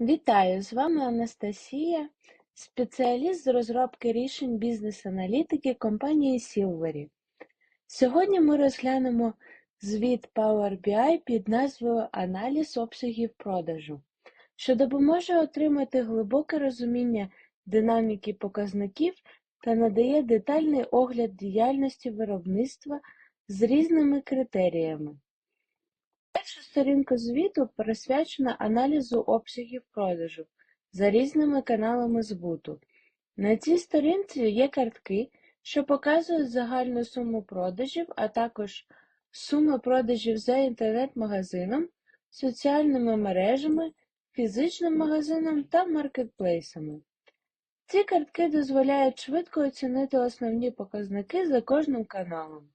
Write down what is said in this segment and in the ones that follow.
Вітаю! З вами Анастасія, спеціаліст з розробки рішень бізнес-аналітики компанії Silvery. Сьогодні ми розглянемо звіт Power BI під назвою Аналіз обсягів продажу, що допоможе отримати глибоке розуміння динаміки показників та надає детальний огляд діяльності виробництва з різними критеріями. Сторінка звіту присвячена аналізу обсягів продажу за різними каналами збуту. На цій сторінці є картки, що показують загальну суму продажів, а також суми продажів за інтернет-магазином, соціальними мережами, фізичним магазином та маркетплейсами. Ці картки дозволяють швидко оцінити основні показники за кожним каналом.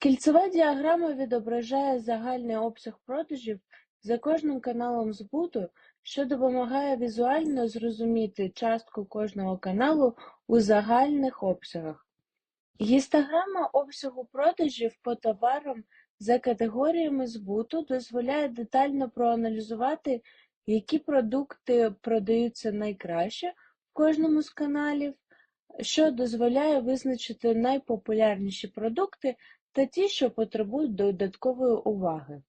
Кільцева діаграма відображає загальний обсяг продажів за кожним каналом збуту, що допомагає візуально зрозуміти частку кожного каналу у загальних обсягах. Гістограма обсягу продажів по товарам за категоріями збуту дозволяє детально проаналізувати, які продукти продаються найкраще в кожному з каналів, що дозволяє визначити найпопулярніші продукти та ті, що потребують додаткової уваги.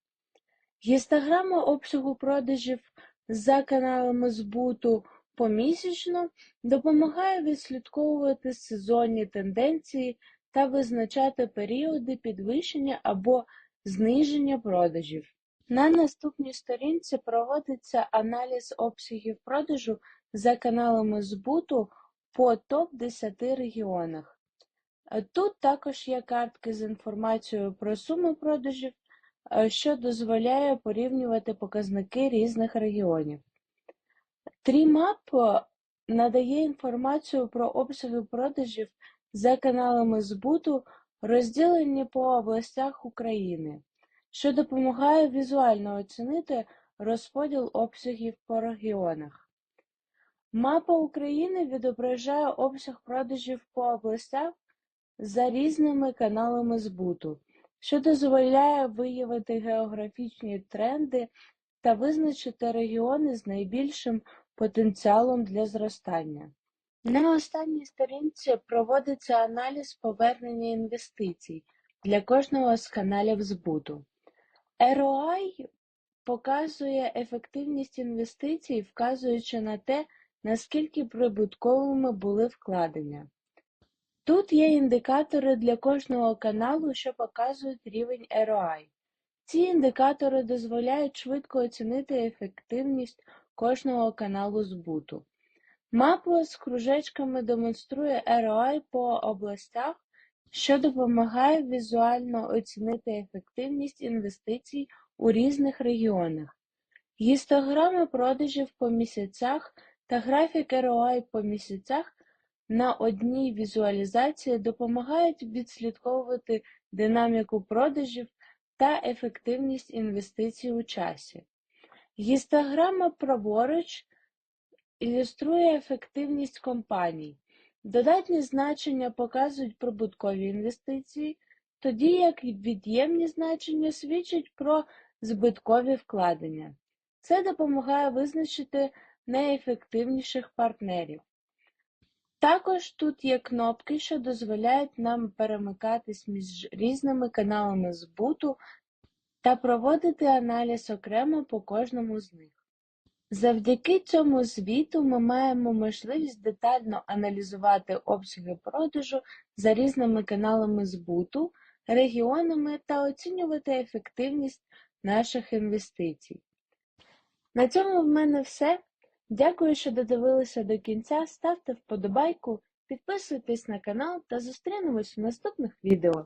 Гістограма обсягу продажів за каналами збуту помісячно допомагає відслідковувати сезонні тенденції та визначати періоди підвищення або зниження продажів. На наступній сторінці проводиться аналіз обсягів продажу за каналами збуту по топ-10 регіонах. Тут також є картки з інформацією про суму продажів, що дозволяє порівнювати показники різних регіонів. TreeMap надає інформацію про обсяги продажів за каналами збуту, розділені по областях України, що допомагає візуально оцінити розподіл обсягів по регіонах. Мапа України відображає обсяг продажів по областях за різними каналами збуту, що дозволяє виявити географічні тренди та визначити регіони з найбільшим потенціалом для зростання. На останній сторінці проводиться аналіз повернення інвестицій для кожного з каналів збуту. ROI показує ефективність інвестицій, вказуючи на те, наскільки прибутковими були вкладення. Тут є індикатори для кожного каналу, що показують рівень ROI. Ці індикатори дозволяють швидко оцінити ефективність кожного каналу збуту. Мапа з кружечками демонструє ROI по областях, що допомагає візуально оцінити ефективність інвестицій у різних регіонах. Гістограми продажів по місяцях та графік ROI по місяцях на одній візуалізації допомагають відслідковувати динаміку продажів та ефективність інвестицій у часі. Гістограма праворуч ілюструє ефективність компаній. Додатні значення показують прибуткові інвестиції, тоді як від'ємні значення свідчать про збиткові вкладення. Це допомагає визначити найефективніших партнерів. Також тут є кнопки, що дозволяють нам перемикатись між різними каналами збуту та проводити аналіз окремо по кожному з них. Завдяки цьому звіту ми маємо можливість детально аналізувати обсяги продажу за різними каналами збуту, регіонами та оцінювати ефективність наших інвестицій. На цьому в мене все. Дякую, що додивилися до кінця. Ставте вподобайку, підписуйтесь на канал та зустрінемось в наступних відео.